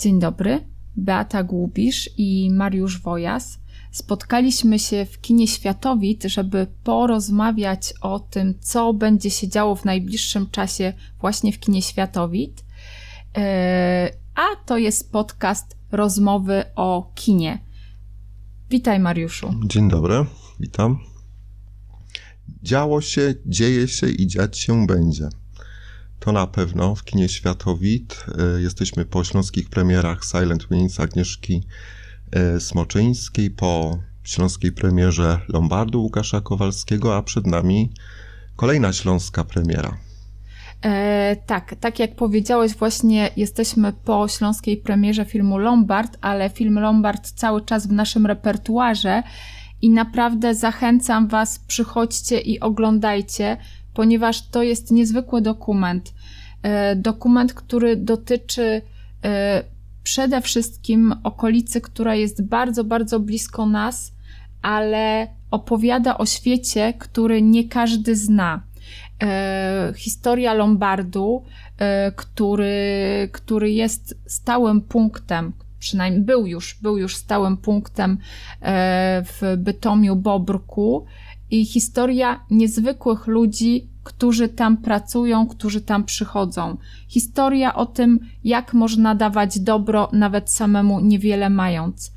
Dzień dobry, Beata Głubisz i Mariusz Wojas. Spotkaliśmy się w kinie Światowit, żeby porozmawiać o tym, co będzie się działo w najbliższym czasie właśnie w kinie Światowit. E, a to jest podcast rozmowy o kinie. Witaj, Mariuszu. Dzień dobry, witam. Działo się, dzieje się i dziać się będzie. To na pewno w kinie Światowit. E, jesteśmy po śląskich premierach Silent Wings Agnieszki e, Smoczyńskiej, po śląskiej premierze Lombardu Łukasza Kowalskiego, a przed nami kolejna śląska premiera. E, tak, tak jak powiedziałeś, właśnie jesteśmy po śląskiej premierze filmu Lombard, ale film Lombard cały czas w naszym repertuarze i naprawdę zachęcam Was, przychodźcie i oglądajcie, ponieważ to jest niezwykły dokument. E, dokument, który dotyczy e, przede wszystkim okolicy, która jest bardzo, bardzo blisko nas, ale opowiada o świecie, który nie każdy zna. E, historia Lombardu, który, który jest stałym punktem, przynajmniej był już, był już stałym punktem w Bytomiu Bobrku i historia niezwykłych ludzi, którzy tam pracują, którzy tam przychodzą. Historia o tym, jak można dawać dobro, nawet samemu niewiele mając.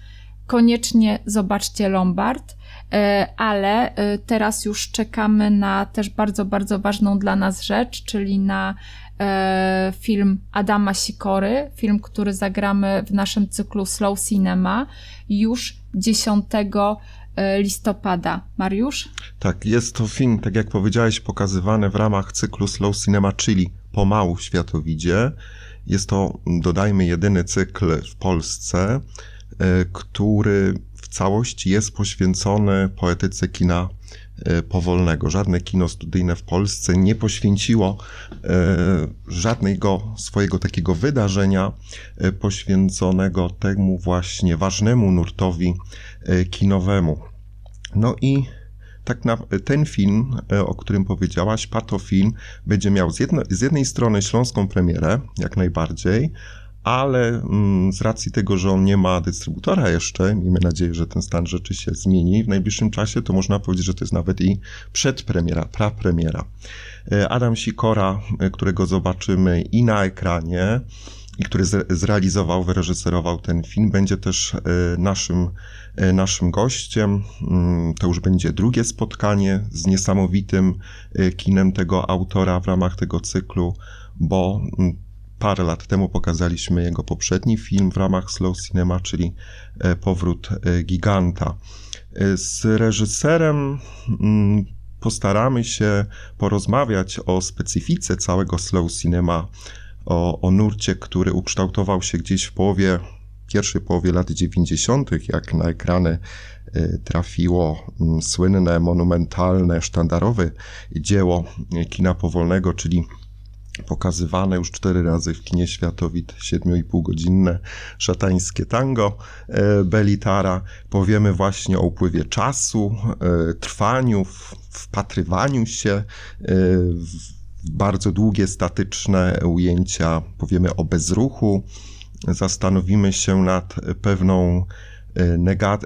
Koniecznie zobaczcie Lombard, e, ale e, teraz już czekamy na też bardzo, bardzo ważną dla nas rzecz, czyli na e, film Adama Sikory, film, który zagramy w naszym cyklu Slow Cinema już 10 E, listopada. Mariusz? Tak, jest to film, tak jak powiedziałeś, pokazywany w ramach cyklu Slow Cinema, czyli pomału światowidzie. Jest to, dodajmy, jedyny cykl w Polsce, e, który w całości jest poświęcony poetyce kina e, powolnego. Żadne kino studyjne w Polsce nie poświęciło żadnego swojego takiego wydarzenia poświęconego temu właśnie ważnemu nurtowi kinowemu. No i tak na ten film, e, o którym powiedziałaś, Patofilm, będzie miał z, jedno, z jednej strony śląską premierę, jak najbardziej, ale mm, z racji tego, że on nie ma dystrybutora jeszcze, miejmy nadzieję, że ten stan rzeczy się zmieni w najbliższym czasie, to można powiedzieć, że to jest nawet i przedpremiera, prapremiera. E, Adam Sikora, którego zobaczymy i na ekranie, i który zrealizował, wyreżyserował ten film, będzie też naszym E, naszym gościem. Mm, to już będzie drugie spotkanie z niesamowitym e, kinem tego autora w ramach tego cyklu, bo mm, parę lat temu pokazaliśmy jego poprzedni film w ramach Slow Cinema, czyli e, Powrót Giganta. Z reżyserem mm, postaramy się porozmawiać o specyfice całego Slow Cinema, o, o nurcie, który ukształtował się gdzieś w połowie pierwszej połowie lat 90., jak na ekrany y, trafiło mm, słynne, monumentalne, sztandarowe dzieło kina powolnego, czyli pokazywane już cztery razy w kinie Światowit 7,5 godzinne szatańskie tango y, Belitara. Powiemy właśnie o upływie czasu, y, trwaniu, wpatrywaniu się w bardzo długie, statyczne ujęcia. Powiemy o bezruchu, zastanowimy się nad pewną e,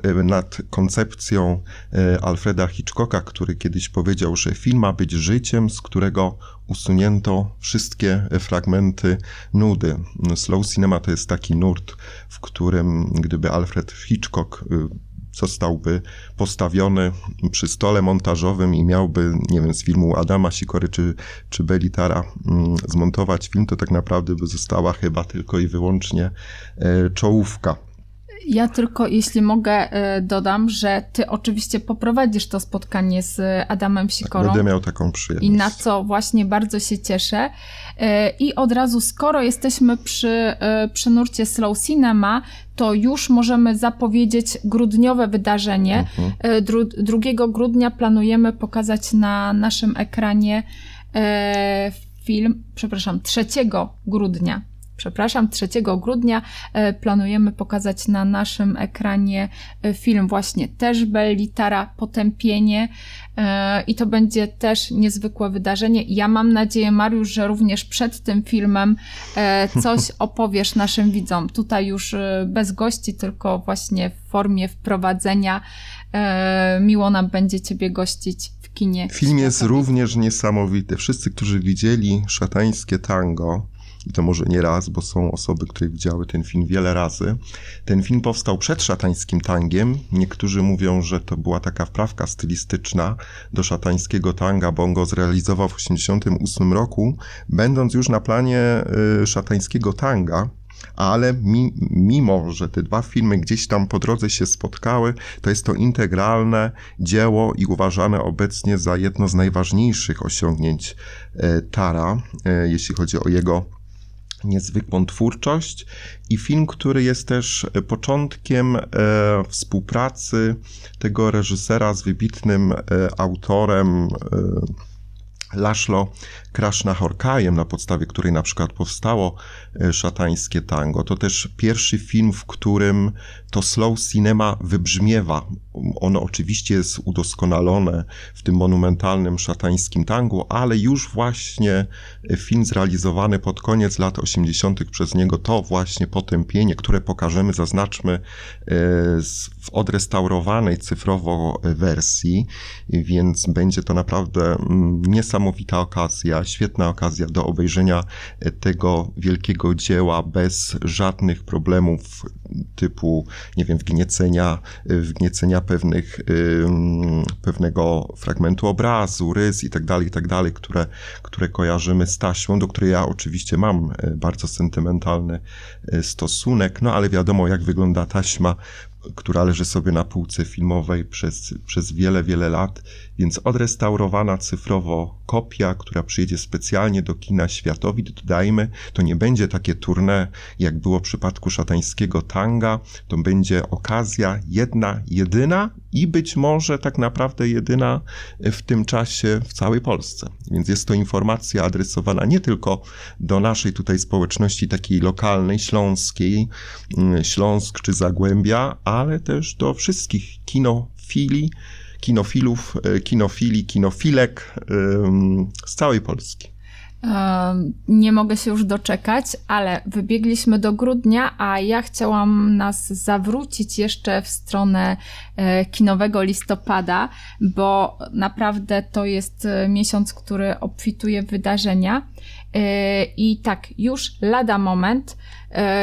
e, nad koncepcją e, Alfreda Hitchcocka, który kiedyś powiedział, że film ma być życiem, z którego usunięto wszystkie fragmenty nudy. Slow cinema to jest taki nurt, w którym gdyby Alfred Hitchcock zostałby postawiony przy stole montażowym i miałby, nie wiem, z filmu Adama Sikory czy, czy Belitara mm, zmontować film, to tak naprawdę by została chyba tylko i wyłącznie e, czołówka. Ja tylko, jeśli mogę, e, dodam, że ty oczywiście poprowadzisz to spotkanie z Adamem Sikorą. Tak, będę miał taką przyjemność. I na co właśnie bardzo się cieszę. E, I od razu, skoro jesteśmy przy, przy nurcie Slow Cinema, to już możemy zapowiedzieć grudniowe wydarzenie. Mhm. 2 e, grudnia planujemy pokazać na naszym ekranie e, film, przepraszam, 3 grudnia przepraszam, 3 grudnia e, planujemy pokazać na naszym ekranie e, film właśnie też Bellitara Potępienie e, i to będzie też niezwykłe wydarzenie. Ja mam nadzieję, Mariusz, że również przed tym filmem coś opowiesz naszym widzom. Tutaj już bez gości, tylko właśnie w formie wprowadzenia. Miło nam będzie Ciebie gościć w kinie. Film jest również niesamowity. Wszyscy, którzy widzieli szatańskie tango, i to może nie raz, bo są osoby, które widziały ten film wiele razy. Ten film powstał przed szatańskim tangiem. Niektórzy mówią, że to była taka wprawka stylistyczna do szatańskiego tanga, bo on go zrealizował w 1988 roku, będąc już na planie y, szatańskiego tanga ale mi, mimo, że te dwa filmy gdzieś tam po drodze się spotkały, to jest to integralne dzieło i uważane obecnie za jedno z najważniejszych osiągnięć e, Tara, e, jeśli chodzi o jego niezwykłą twórczość i film, który jest też początkiem e, współpracy tego reżysera z wybitnym e, autorem e, Laszlo Krasznahorkajem, na podstawie której na przykład powstało e, szatańskie tango. To też pierwszy film, w którym to slow cinema wybrzmiewa. Ono oczywiście jest udoskonalone w tym monumentalnym szatańskim tangu, ale już właśnie e, film zrealizowany pod koniec lat 80. przez niego, to właśnie potępienie, które pokażemy, zaznaczmy e, w odrestaurowanej cyfrowo wersji, więc będzie to naprawdę mm, niesamowita okazja świetna okazja do obejrzenia e, tego wielkiego dzieła bez żadnych problemów typu, nie wiem, wgniecenia, e, wgniecenia pewnych, pewnego fragmentu obrazu, rys i tak dalej, i tak dalej, które, które kojarzymy z taśmą, do której ja oczywiście mam e, bardzo sentymentalny stosunek, no ale wiadomo, jak wygląda taśma która leży sobie na półce filmowej przez, przez wiele, wiele lat, więc odrestaurowana cyfrowo kopia, która przyjedzie specjalnie do kina światowi, dodajmy, to nie będzie takie tournée, jak było w przypadku szatańskiego tanga, to będzie okazja jedna, jedyna i być może tak naprawdę jedyna w tym czasie w całej Polsce. Więc jest to informacja adresowana nie tylko do naszej tutaj społeczności takiej lokalnej, śląskiej, mm, Śląsk czy Zagłębia, ale też do wszystkich kinofili, kinofilów, e, kinofili, kinofilek z całej Polski. Nie mogę się już doczekać, ale wybiegliśmy do grudnia, a ja chciałam nas zawrócić jeszcze w stronę e, kinowego listopada, bo naprawdę to jest e, miesiąc, który obfituje w wydarzenia. I tak, już lada moment,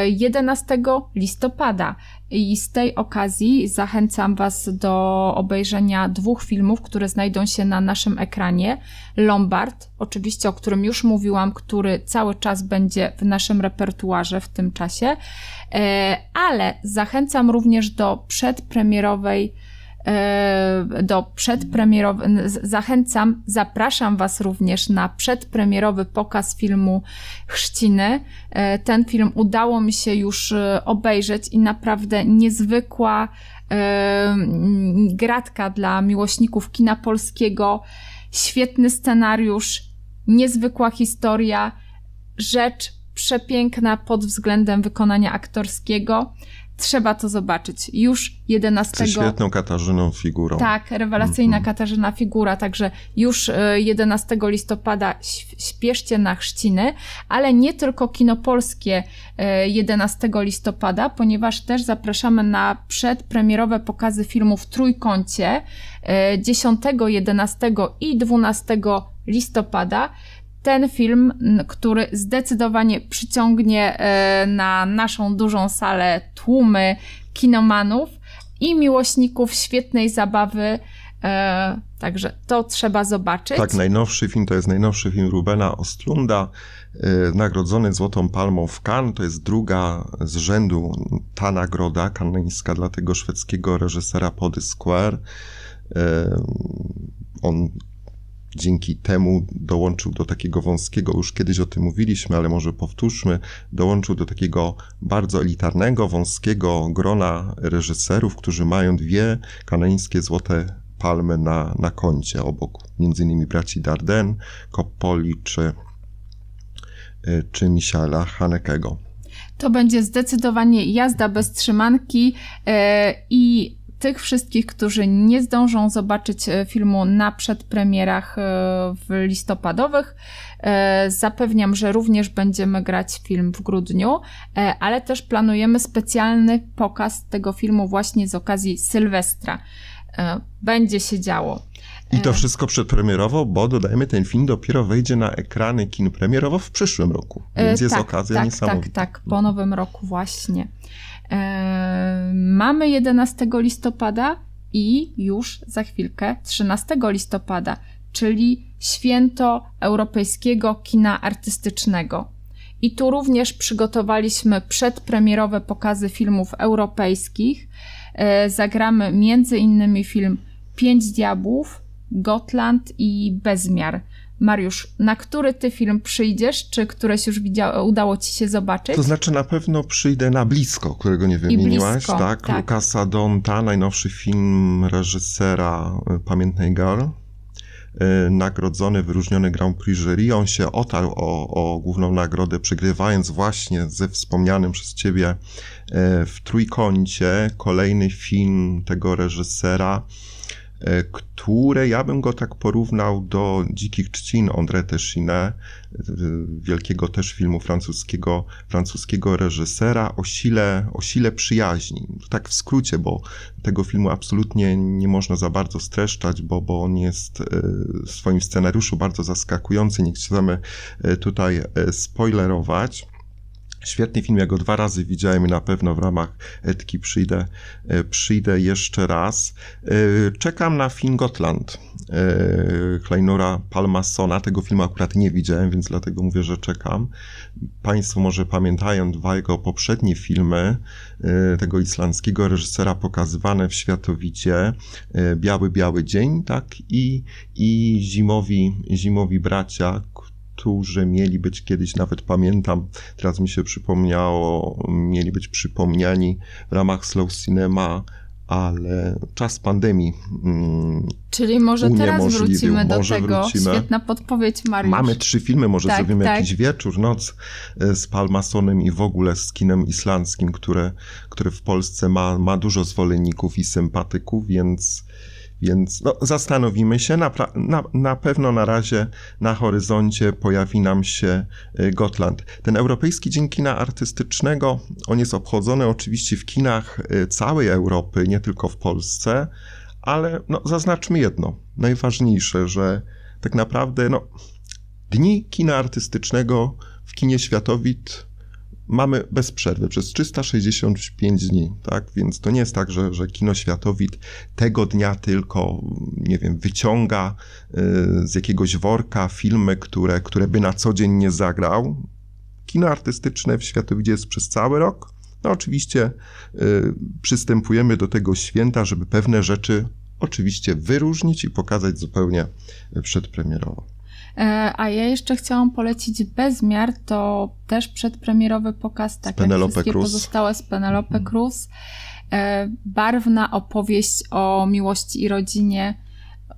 11 listopada i z tej okazji zachęcam Was do obejrzenia dwóch filmów, które znajdą się na naszym ekranie. Lombard, oczywiście o którym już mówiłam, który cały czas będzie w naszym repertuarze w tym czasie, e, ale zachęcam również do przedpremierowej do przedpremierowy, zachęcam, zapraszam Was również na przedpremierowy pokaz filmu Chrzciny. E, ten film udało mi się już e, obejrzeć i naprawdę niezwykła gratka dla miłośników kina polskiego, świetny scenariusz, niezwykła historia, rzecz przepiękna pod względem wykonania aktorskiego. Trzeba to zobaczyć. Już 11. Ze świetną Katarzyną figurą. Tak, rewelacyjna mm -hmm. Katarzyna figura, także już 11 e, listopada śpieszcie na chrzciny, ale nie tylko kino polskie 11 e, listopada, ponieważ też zapraszamy na przedpremierowe pokazy filmów w Trójkącie 10, e, 11 i 12 listopada ten film, który zdecydowanie przyciągnie e, na naszą dużą salę tłumy kinomanów i miłośników świetnej zabawy. E, także to trzeba zobaczyć. Tak, najnowszy film to jest najnowszy film Rubena Ostlunda, e, nagrodzony Złotą Palmą w Cannes. To jest druga z rzędu ta nagroda kanańska dla tego szwedzkiego reżysera Pody Square. On dzięki temu dołączył do takiego wąskiego, już kiedyś o tym mówiliśmy, ale może powtórzmy, dołączył do takiego bardzo elitarnego, wąskiego grona reżyserów, którzy mają dwie kanańskie złote palmy na, na koncie, obok innymi braci Darden, Coppoli czy, czy Michaela Hanekego. To będzie zdecydowanie jazda bez trzymanki e, i tych wszystkich, którzy nie zdążą zobaczyć e, filmu na przedpremierach e, w listopadowych, e, zapewniam, że również będziemy grać film w grudniu, ale też planujemy specjalny pokaz tego filmu właśnie z okazji Sylwestra. Będzie się działo. I to wszystko przedpremierowo, bo dodajmy, ten film dopiero wejdzie na ekrany kin premierowo w przyszłym roku. Więc jest tak, okazja tak, niesamowita. Tak, tak, po nowym roku właśnie. Mamy 11 listopada i już za chwilkę 13 listopada, czyli święto europejskiego kina artystycznego. I tu również przygotowaliśmy przedpremierowe pokazy filmów europejskich. E, zagramy między innymi film Pięć Diabłów, Gotland i Bezmiar. Mariusz, na który ty film przyjdziesz? Czy któreś już udało ci się zobaczyć? To znaczy na pewno przyjdę na blisko, którego nie wymieniłaś, blisko, tak? tak. Lukasa Donta, najnowszy film reżysera y, Pamiętnej Girl. y, Nagrodzony, wyróżniony Grand Prix jury. On się otarł o, o główną nagrodę, przegrywając właśnie ze wspomnianym przez ciebie y, w trójkącie kolejny film tego reżysera które ja bym go tak porównał do Dzikich Trzcin André Téchiné, wielkiego też filmu francuskiego, francuskiego reżysera o sile, o sile przyjaźni. Tak w skrócie, bo tego filmu absolutnie nie można za bardzo streszczać, bo, bo on jest e, w swoim scenariuszu bardzo zaskakujący. Nie chcemy e, tutaj spoilerować. Świetny film, ja go dwa razy widziałem i na pewno w ramach Etki przyjdę, e, przyjdę jeszcze raz. E, czekam na film Gotland e, Kleinora Palmasona. Tego filmu akurat nie widziałem, więc dlatego mówię, że czekam. Państwo może pamiętają dwa jego poprzednie filmy tego islandzkiego reżysera pokazywane w Światowicie. Biały, Biały Dzień, tak? I, i Zimowi, Zimowi Bracia, którzy mieli być kiedyś, nawet pamiętam, teraz mi się przypomniało, mieli być przypomniani w ramach Slow Cinema, ale czas pandemii. Mm, Czyli może teraz wrócimy do może tego. Wrócimy. Świetna podpowiedź, Mariusz. Mamy trzy filmy, może tak, zrobimy tak. jakiś wieczór, noc e, z Palmasonem i w ogóle z kinem islandzkim, które, które w Polsce ma, ma dużo zwolenników i sympatyków, więc więc no, zastanowimy się. Na, na, na, pewno na razie na horyzoncie pojawi nam się y, Gotland. Ten Europejski Dzień Kina Artystycznego, on jest obchodzony oczywiście w kinach y, całej Europy, nie tylko w Polsce, ale no, zaznaczmy jedno, najważniejsze, że tak naprawdę no, Dni Kina Artystycznego w kinie Światowit mamy bez przerwy przez 365 dni, tak? Więc to nie jest tak, że, że kino światowid tego dnia tylko, nie wiem, wyciąga y, z jakiegoś worka filmy, które, które by na co dzień nie zagrał. Kino artystyczne w światowidzie jest przez cały rok. No oczywiście y, przystępujemy do tego święta, żeby pewne rzeczy oczywiście wyróżnić i pokazać zupełnie przedpremierowo. E, a ja jeszcze chciałam polecić Bezmiar, to też przedpremierowy pokaz, tak jak wszystkie Cruz. pozostałe z Penelope mhm. Cruz. E, barwna opowieść o miłości i rodzinie,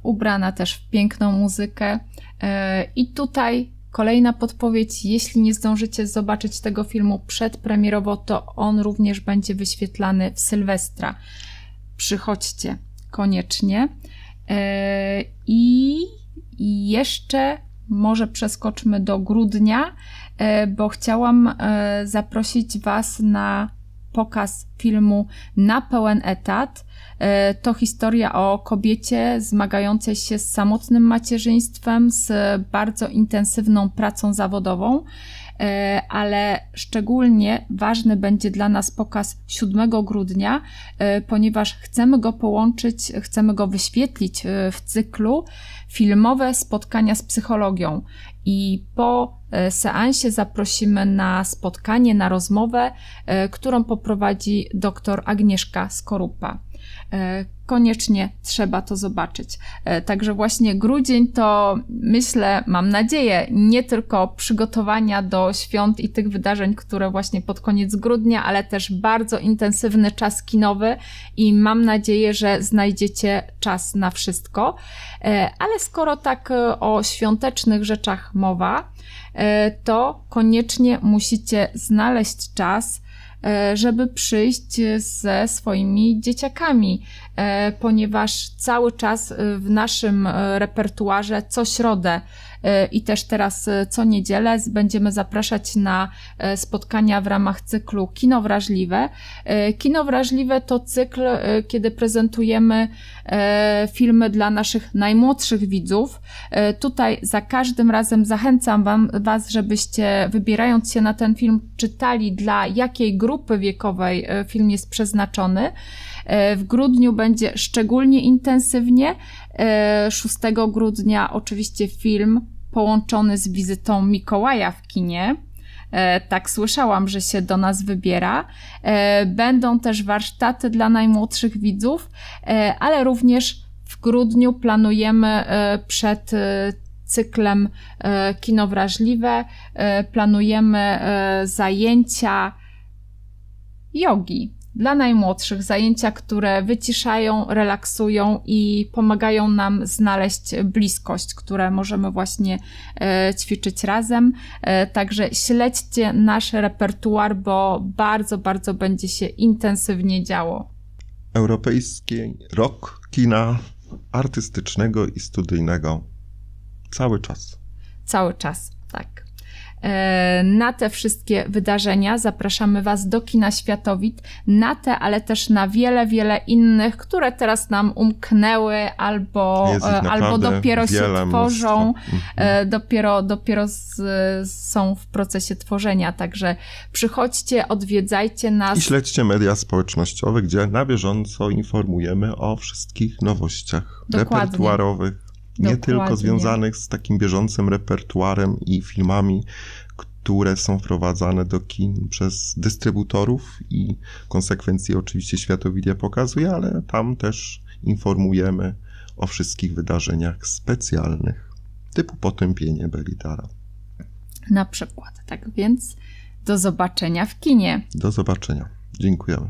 ubrana też w piękną muzykę. E, I tutaj kolejna podpowiedź, jeśli nie zdążycie zobaczyć tego filmu przedpremierowo, to on również będzie wyświetlany w Sylwestra. Przychodźcie koniecznie. I jeszcze może przeskoczmy do grudnia, e, bo chciałam e, zaprosić Was na pokaz filmu Na pełen etat. E, to historia o kobiecie zmagającej się z samotnym macierzyństwem, z bardzo intensywną pracą zawodową, ale szczególnie ważny będzie dla nas pokaz 7 grudnia, ponieważ chcemy go połączyć, chcemy go wyświetlić w cyklu filmowe spotkania z psychologią. I po e, seansie zaprosimy na spotkanie, na rozmowę, e, którą poprowadzi dr Agnieszka Skorupa. E, koniecznie trzeba to zobaczyć. E, Także właśnie grudzień to myślę, mam nadzieję, nie tylko przygotowania do świąt i tych wydarzeń, które właśnie pod koniec grudnia, ale też bardzo intensywny czas kinowy i mam nadzieję, że znajdziecie czas na wszystko. E, Ale skoro tak o świątecznych rzeczach mowa, to koniecznie musicie znaleźć czas, żeby przyjść ze swoimi dzieciakami, e, ponieważ cały czas e, w naszym e, repertuarze co środę e, i też teraz e, co niedzielę będziemy zapraszać na e, spotkania w ramach cyklu Kino Wrażliwe. E, Kino Wrażliwe to cykl, e, kiedy prezentujemy e, filmy dla naszych najmłodszych widzów. E, Tutaj za każdym razem zachęcam wam, Was, żebyście wybierając się na ten film czytali dla jakiej grupy wiekowej e, film jest przeznaczony. E, W grudniu będzie szczególnie intensywnie. E, 6 grudnia oczywiście film połączony z wizytą Mikołaja w kinie. E, Tak słyszałam, że się do nas wybiera. E, Będą też warsztaty dla najmłodszych widzów, e, ale również w grudniu planujemy e, przed e, cyklem e, Kino Wrażliwe, e, planujemy e, zajęcia jogi dla najmłodszych, zajęcia, które wyciszają, relaksują i pomagają nam znaleźć bliskość, które możemy właśnie e, ćwiczyć razem. E, Także śledźcie nasz repertuar, bo bardzo, bardzo będzie się intensywnie działo. Europejski rok kina artystycznego i studyjnego. Cały czas. Cały czas, tak. E, Na te wszystkie wydarzenia zapraszamy Was do Kina Światowit, na te, ale też na wiele, wiele innych, które teraz nam umknęły albo, e, albo dopiero się tworzą. mnóstwo. Mhm. E, dopiero, dopiero z, są w procesie tworzenia. Także przychodźcie, odwiedzajcie nas. I śledźcie media społecznościowe, gdzie na bieżąco informujemy o wszystkich nowościach Dokładnie. repertuarowych, nie Dokładnie. tylko związanych z takim bieżącym repertuarem i filmami, które są wprowadzane do kin przez dystrybutorów i w konsekwencji oczywiście Światowidia pokazuje, ale tam też informujemy o wszystkich wydarzeniach specjalnych, typu potępienie Belitara. Na przykład. Tak więc do zobaczenia w kinie. Do zobaczenia. Dziękujemy.